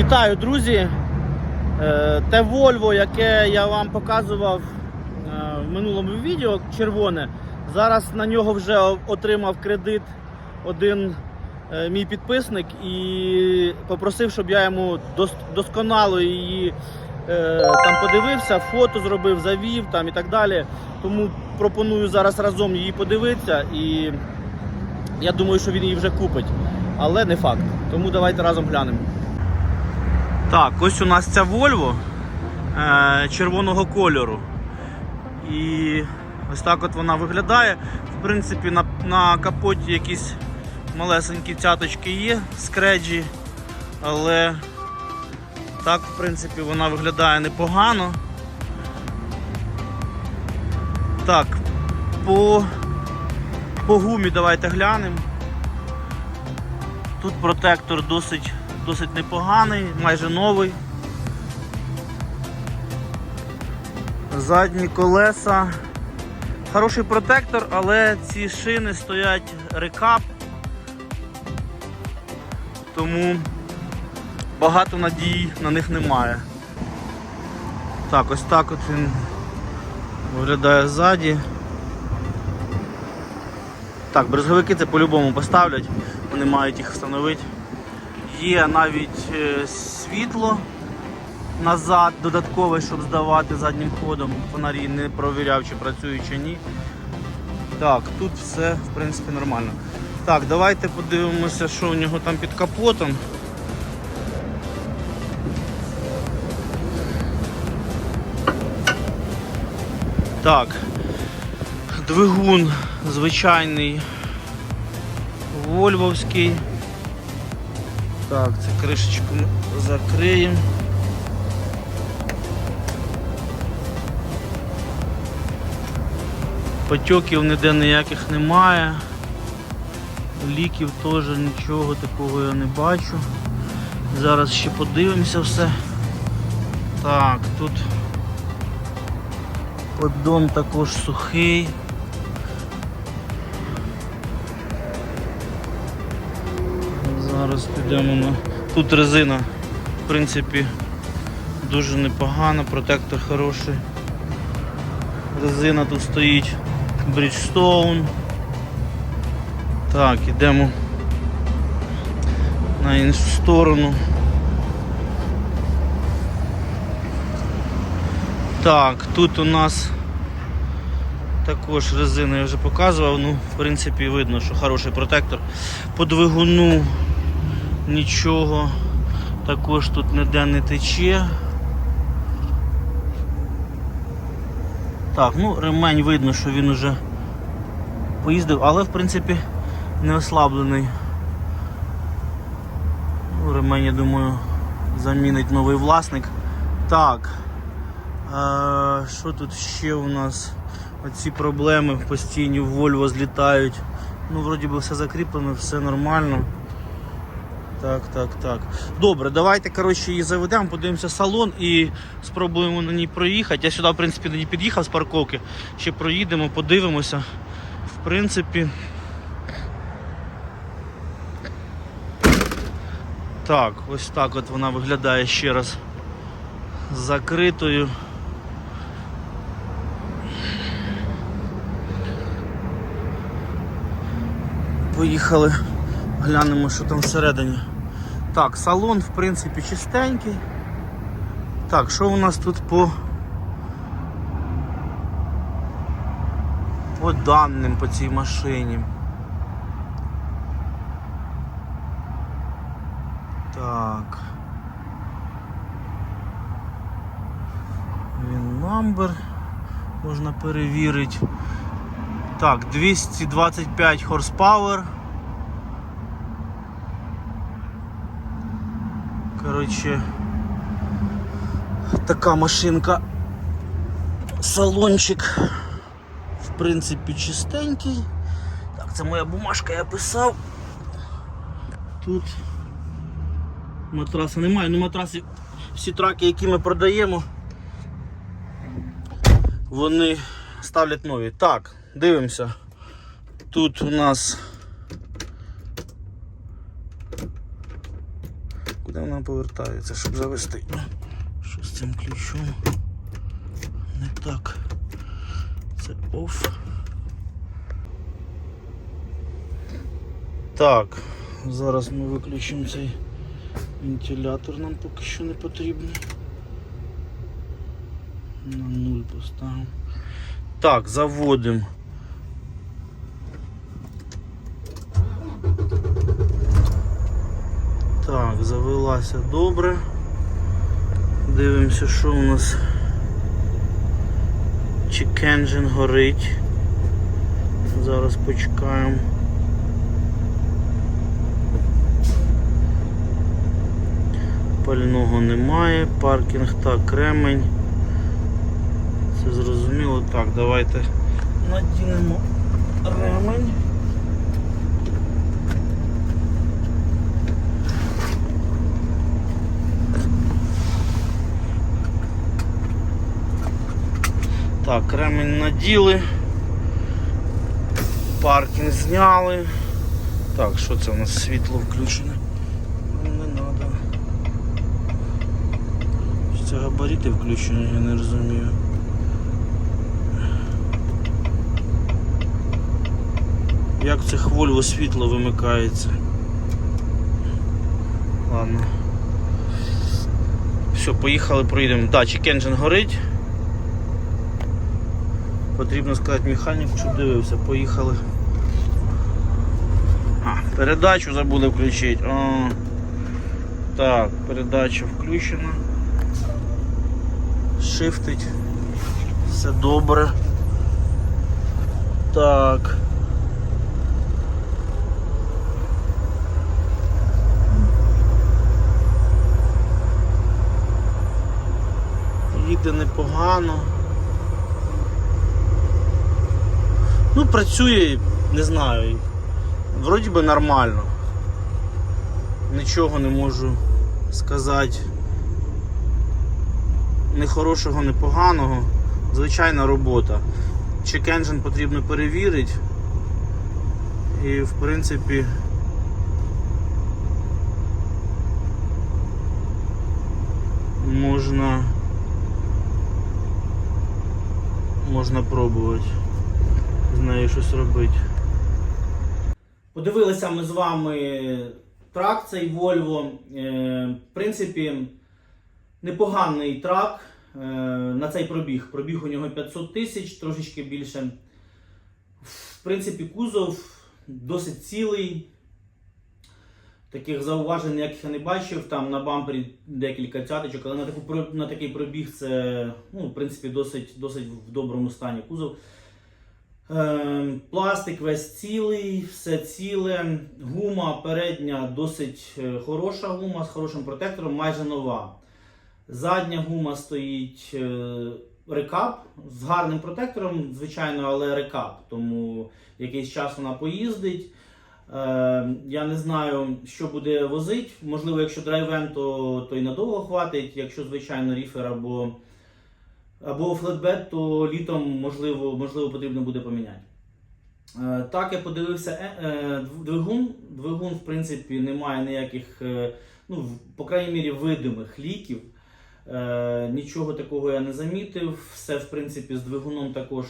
Вітаю, друзі! Е, Те Volvo, яке я вам показував е, в минулому відео, червоне. Зараз на нього вже отримав кредит один е, мій підписник і попросив, щоб я йому досконало її там подивився, фото зробив, завів там і так далі. Тому пропоную зараз разом її подивитися і я думаю, що він її вже купить. Але не факт. Тому давайте разом глянемо. Так, ось у нас ця Volvo е, червоного кольору. І ось так от вона виглядає. В принципі, на, на капоті якісь малесенькі цяточки є, скреджі, але так, в принципі, вона виглядає непогано. Так, по, по гумі давайте глянемо. Тут протектор досить, досить непоганий, майже новий. Задні колеса. Хороший протектор, але ці шини стоять рекап. Тому багато надій на них немає. Так, ось так от він виглядає ззаді. Так, брезговики це по-любому поставлять, вони мають їх встановити. Є навіть е, світло назад додаткове, щоб здавати заднім ходом. Фонарі не провіряв, чи працює чи ні. Так, тут все в принципі нормально. Так, давайте подивимося, що у нього там під капотом. Так, двигун звичайний вольвовський. Так, це кришечку ми закриємо. Потьоків ніде ніяких немає. Ліків теж нічого такого я не бачу. Зараз ще подивимося все. Так, тут поддон також сухий. Зараз підемо на. Тут резина, в принципі, дуже непогана, протектор хороший. Резина тут стоїть Bridgestone. Так, ідемо на іншу сторону. Так, тут у нас також резина я вже показував, ну, в принципі, видно, що хороший протектор. По двигуну нічого також тут ніде не тече. Так, ну ремень видно, що він уже поїздив, але в принципі не ослаблений. Ну, ремень, я думаю, замінить новий власник. Так. А, що тут ще у нас? Оці проблеми постійні в Volvo злітають. Ну, вроді би все закріплено, все нормально. Так, так, так. Добре, давайте коротше, її заведемо, подивимося салон і спробуємо на ній проїхати. Я сюди, в принципі, ній під'їхав з парковки. Ще проїдемо, подивимося. В принципі. Так, ось так от вона виглядає ще раз закритою. Поїхали, глянемо, що там всередині. Так, салон, в принципі, чистенький. Так, що у нас тут по по даним по цій машині? Так. Він number можна перевірити. Так, 225 horsepower. Коротше, така машинка. Салончик, в принципі, чистенький. Так, це моя бумажка, я писав. Тут матраса немає, ну матраси, всі траки, які ми продаємо, вони ставлять нові. Так, дивимося. Тут у нас. Повертається, щоб завести. Що з цим ключом? Не так. Це оф. Так, зараз ми виключимо цей вентилятор, нам поки що не потрібний. На нуль поставимо. Так, заводимо. Так, завелася добре. Дивимося, що у нас. Чекенджин горить. Зараз почекаємо. Пального немає, паркінг так, кремень. Це зрозуміло. Так, давайте надінемо ремень. Так, ремень наділи. Паркінг зняли. Так, що це у нас світло включене? Не треба. Це габарити включені, я не розумію. Як цих Volvo світло вимикається? Ладно. Все, поїхали, проїдемо. Да, чек-енджин горить. Потрібно сказати механіку, щоб дивився. Поїхали. А, передачу забули включити. О, так, передача включена. Шифтить. Все добре. Так. Їде непогано. Ну, працює, не знаю. Вроді би нормально. Нічого не можу сказати. Ні хорошого, ні поганого. Звичайна робота. Чек-енджин потрібно перевірити. І в принципі. Можна можна пробувати нею щось робити. Подивилися ми з вами трак цей Volvo. Е, В принципі, непоганий трак е, на цей пробіг. Пробіг у нього 500 тисяч, трошечки більше. В принципі, кузов досить цілий. Таких зауважень ніяких я не бачив. Там на бампері декілька цяточок, але на, таку, на такий пробіг це ну, в принципі, досить, досить в доброму стані кузов. Е, Пластик весь цілий, все ціле. Гума передня досить е, хороша гума з хорошим протектором, майже нова. Задня гума стоїть е, рекап з гарним протектором, звичайно, але рекап. Тому якийсь час вона поїздить. Е, Я не знаю, що буде возити. Можливо, якщо драйвен, то, то і надовго хватить. Якщо, звичайно, ріфер або або флетбет, то літом можливо, можливо потрібно буде поміняти. Е, Так, я подивився е, е, двигун. Двигун, в принципі, не має ніяких, ну, по крайній мірі, видимих ліків. Нічого такого я не замітив. Все, в принципі, з двигуном також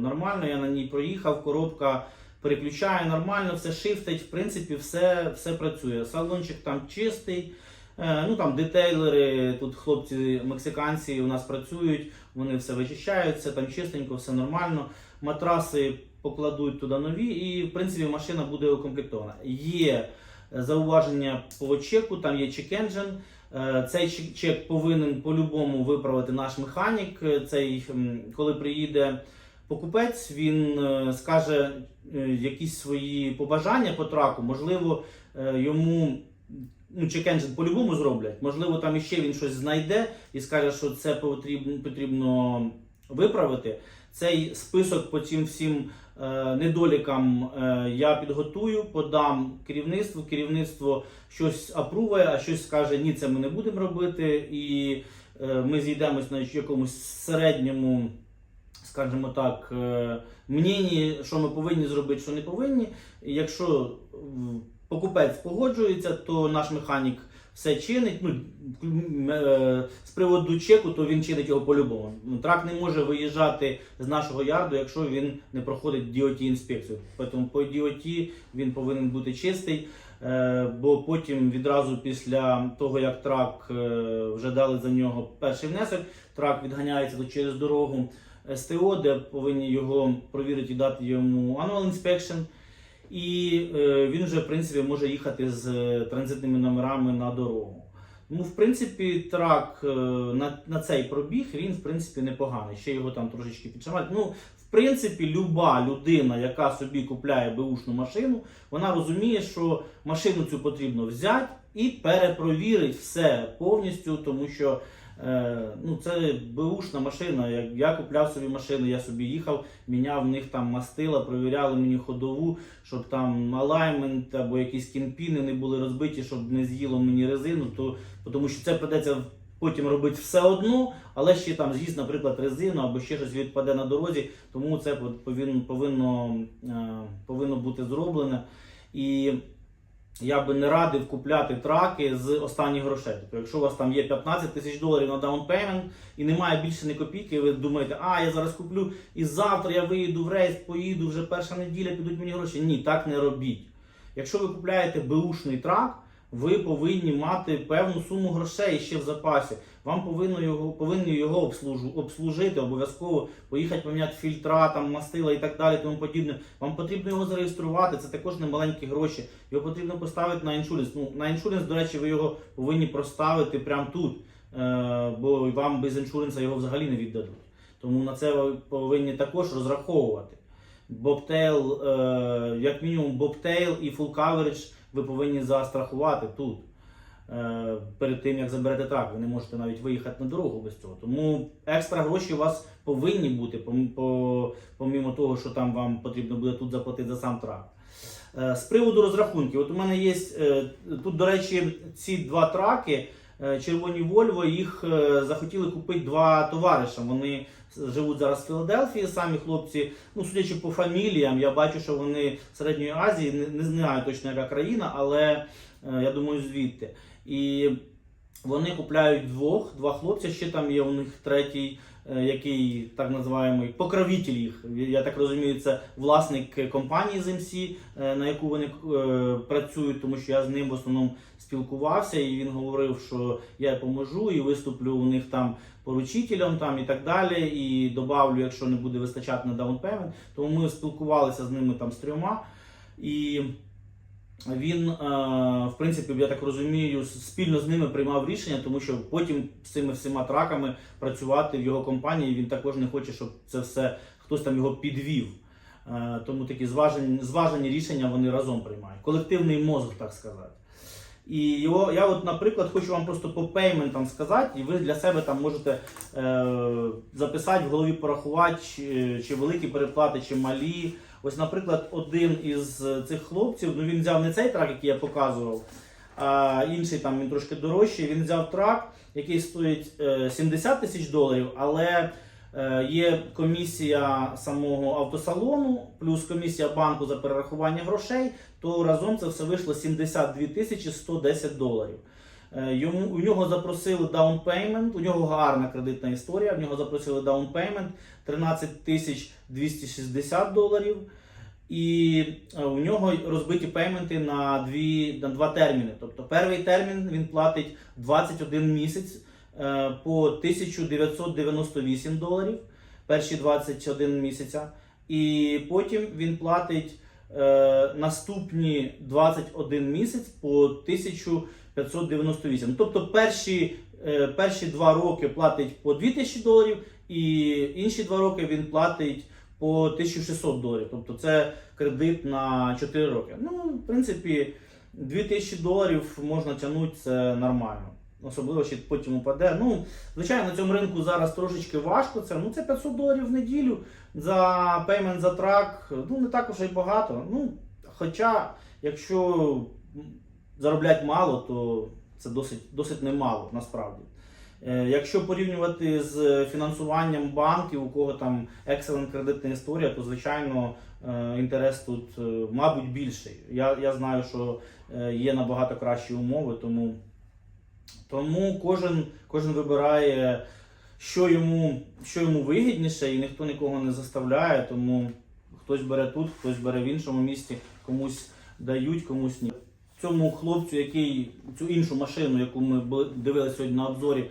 нормально. Я на ній проїхав, коробка переключає нормально, все шифтить. В принципі, все, все працює. Салончик там чистий. Ну там детейлери, тут хлопці мексиканці у нас працюють, вони все вичищають, все там чистенько, все нормально. Матраси покладуть туди нові, і в принципі машина буде укомплектована. Є е, зауваження по чеку, там є чек-енджин. Е, Цей чек- повинен по-любому виправити наш механік. Е, Цей, коли приїде покупець, він скаже якісь свої побажання по траку. Можливо, йому ну, чек-енджин по-любому зроблять. Можливо, там іще він щось знайде і скаже, що це потрібно, потрібно виправити. Цей список по цим всім е, недолікам е, я підготую, подам керівництву. Керівництво щось апруває, а щось скаже, ні, це ми не будемо робити. І е, ми зійдемось на якомусь середньому, скажімо так, е, мненні, що ми повинні зробити, що не повинні. Якщо покупець погоджується, то наш механік все чинить. Ну, е, з приводу чеку, то він чинить його по-любому. Ну, Трак не може виїжджати з нашого ярду, якщо він не проходить DOT інспекцію. Тому по DOT він повинен бути чистий. Е, Бо потім відразу після того, як трак е, вже дали за нього перший внесок, трак відганяється через дорогу СТО, де повинні його провірити і дати йому annual inspection. І е, він вже в принципі може їхати з е, транзитними номерами на дорогу. Тому, в принципі, трак е, на, на цей пробіг він в принципі непоганий. Ще його там трошечки підшамати. Ну, в принципі, люба людина, яка собі купляє беушну машину, вона розуміє, що машину цю потрібно взяти і перепровірити все повністю, тому що ну, це беушна машина. Як я купляв собі машину, я собі їхав, міняв в них там мастила, провіряли мені ходову, щоб там алаймент або якісь кінпіни не були розбиті, щоб не з'їло мені резину, то тому що це придеться потім робити все одно, але ще там з'їсть, наприклад, резину або ще щось відпаде на дорозі, тому це повинно, повинно, е, повинно бути зроблене. І я би не радив купляти траки з останніх грошей. Тобто, якщо у вас там є 15 тисяч доларів на даунпеймент і немає більше ні копійки, ви думаєте, а я зараз куплю і завтра я виїду в рейс, поїду, вже перша неділя, підуть мені гроші. Ні, так не робіть. Якщо ви купляєте беушний трак, ви повинні мати певну суму грошей ще в запасі. Вам повинно його, повинні його обслужу, обслужити, обов'язково поїхати поміняти фільтра, там, мастила і так далі, тому подібне. Вам потрібно його зареєструвати, це також не маленькі гроші. Його потрібно поставити на іншуренс. Ну, на іншуренс, до речі, ви його повинні проставити прямо тут, е, бо вам без іншуренса його взагалі не віддадуть. Тому на це ви повинні також розраховувати. Бобтейл, е, як мінімум, бобтейл і full coverage ви повинні застрахувати тут. Е, перед тим як заберете трак, ви не можете навіть виїхати на дорогу без цього. Тому екстра гроші у вас повинні бути, помімо того, що там вам потрібно буде тут заплатити за сам трак. Е, З приводу розрахунків, от у мене є е, тут, до речі, ці два траки, червоні Вольво, їх захотіли купити два товариша. Вони живуть зараз в Філадельфії, самі хлопці. Ну, судячи по фаміліям, я бачу, що вони в Середньої Азії, не, не знаю точно яка країна, але е, я думаю, звідти. І вони купляють двох, два хлопця, ще там є у них третій, який так називаємо покровитель їх. Я так розумію, це власник компанії з МС, е, на яку вони е, працюють, тому що я з ним в основному спілкувався, і він говорив, що я поможу і виступлю у них там поручителем там і так далі. І добавлю, якщо не буде вистачати на даунпеймент. Тому ми спілкувалися з ними там з трьома. І він, е, в принципі, я так розумію, спільно з ними приймав рішення, тому що потім з цими всіма траками працювати в його компанії. Він також не хоче, щоб це все хтось там його підвів. Е, Тому такі зважені, зважені рішення вони разом приймають. Колективний мозок, так сказати. І його, я, от, наприклад, хочу вам просто по пейментам сказати, і ви для себе там можете е, записати в голові, порахувати, чи, чи великі переплати, чи малі. Ось, наприклад, один із цих хлопців, ну він взяв не цей трак, який я показував, а інший там він трошки дорожчий. Він взяв трак, який стоїть е, 70 тисяч доларів, але е, є комісія самого автосалону, плюс комісія банку за перерахування грошей, то разом це все вийшло 72 тисячі 110 доларів. Е, Йому, у нього запросили даунпеймент, у нього гарна кредитна історія, в нього запросили даунпеймент 13 тисяч 260 доларів. І е, у нього розбиті пейменти на, дві, на два терміни. Тобто перший термін він платить 21 місяць е, по 1998 доларів, перші 21 місяця. І потім він платить е, наступні 21 місяць по 1598. Тобто перші, е, перші два роки платить по 2000 доларів, і інші два роки він платить по 1600 доларів. Тобто це кредит на 4 роки. Ну, в принципі, 2000 доларів можна тягнути, це нормально. Особливо ще потім упаде. Ну, звичайно, на цьому ринку зараз трошечки важко. Це ну це 500 доларів в неділю за пеймент за трак. Ну не так уж і багато. Ну, хоча, якщо заробляти мало, то це досить, досить немало насправді. Е, Якщо порівнювати з фінансуванням банків, у кого там екселент кредитна історія, то звичайно е, інтерес тут, е, мабуть, більший. Я, я знаю, що є набагато кращі умови, тому Тому кожен, кожен вибирає, що йому, що йому вигідніше, і ніхто нікого не заставляє. Тому хтось бере тут, хтось бере в іншому місті, комусь дають, комусь ні. Цьому хлопцю, який цю іншу машину, яку ми дивилися сьогодні на обзорі, е,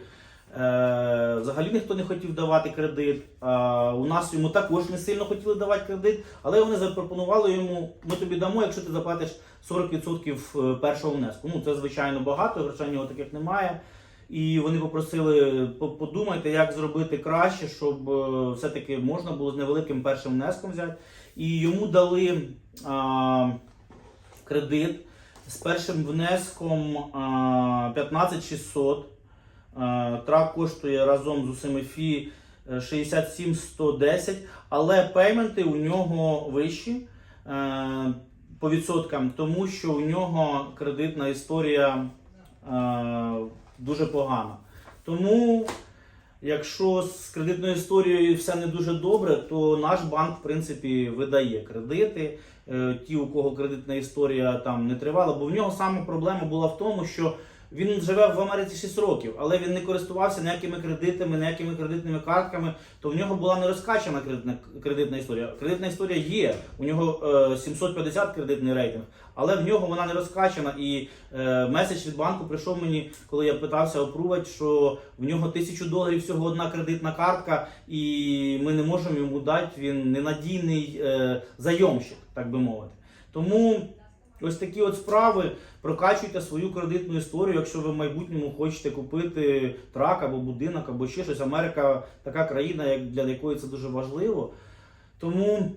взагалі ніхто не хотів давати кредит. А у нас йому також не сильно хотіли давати кредит, але вони запропонували йому: ми тобі дамо, якщо ти заплатиш 40% першого внеску. Ну це звичайно багато, грошей нього таких немає. І вони попросили подумайте, як зробити краще, щоб е, все-таки можна було з невеликим першим внеском взяти. І йому дали а, кредит з першим внеском а, 15 600. А, Трак коштує разом з усіми фі е, 67 110, але пейменти у нього вищі е, по відсоткам, тому що у нього кредитна історія е, дуже погана. Тому, якщо з кредитною історією все не дуже добре, то наш банк, в принципі, видає кредити. Е, Ті, у кого кредитна історія там не тривала, бо в нього саме проблема була в тому, що він живе в Америці 6 років, але він не користувався ніякими кредитами, ніякими кредитними картками, то в нього була не розкачана кредитна, кредитна історія. Кредитна історія є. У нього е, 750 кредитний рейтинг, але в нього вона не розкачана. І е, меседж від банку прийшов мені, коли я питався опрувати, що в нього тисячу доларів всього одна кредитна картка, і ми не можемо йому дати. Він ненадійний е, зайомщик, так би мовити. Тому ось такі от справи. Прокачуйте свою кредитну історію, якщо ви в майбутньому хочете купити трак або будинок, або ще щось. Америка така країна, для якої це дуже важливо. Тому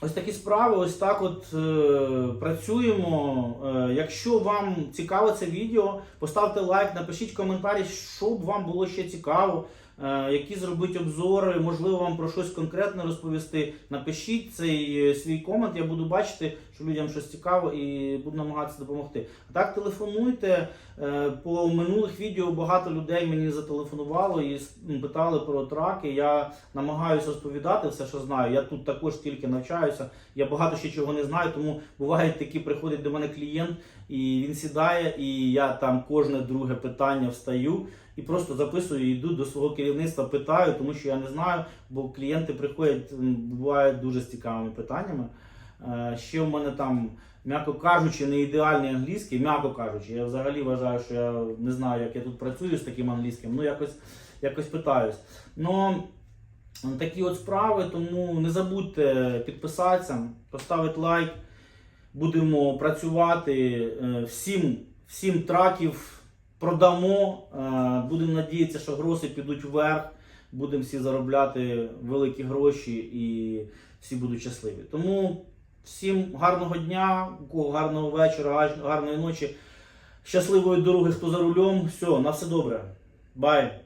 ось такі справи, ось так от е, працюємо. Е, якщо вам цікаве це відео, поставте лайк, напишіть коментарі, що б вам було ще цікаво, е, які зробити обзори, можливо, вам про щось конкретне розповісти. Напишіть цей е, свій комент, я буду бачити, що людям щось цікаво і буду намагатися допомогти. А так телефонуйте. Е, По минулих відео багато людей мені зателефонувало і питали про траки. Я намагаюся розповідати все, що знаю. Я тут також тільки навчаюся. Я багато ще чого не знаю, тому бувають такі, приходить до мене клієнт, і він сідає, і я там кожне друге питання встаю і просто записую, і йду до свого керівництва, питаю, тому що я не знаю, бо клієнти приходять, бувають дуже з цікавими питаннями. Е, Ще в мене там, м'яко кажучи, не ідеальний англійський, м'яко кажучи, я взагалі вважаю, що я не знаю, як я тут працюю з таким англійським, ну якось, якось питаюсь. Ну, такі от справи, тому не забудьте підписатися, поставити лайк. Будемо працювати. е, Всім, всім траків продамо. е, Будемо надіятися, що гроші підуть вверх. Будемо всі заробляти великі гроші і всі будуть щасливі. Тому всім гарного дня, гарного вечора, гарної ночі, щасливої дороги, хто за рулем. Все, на все добре. Бай!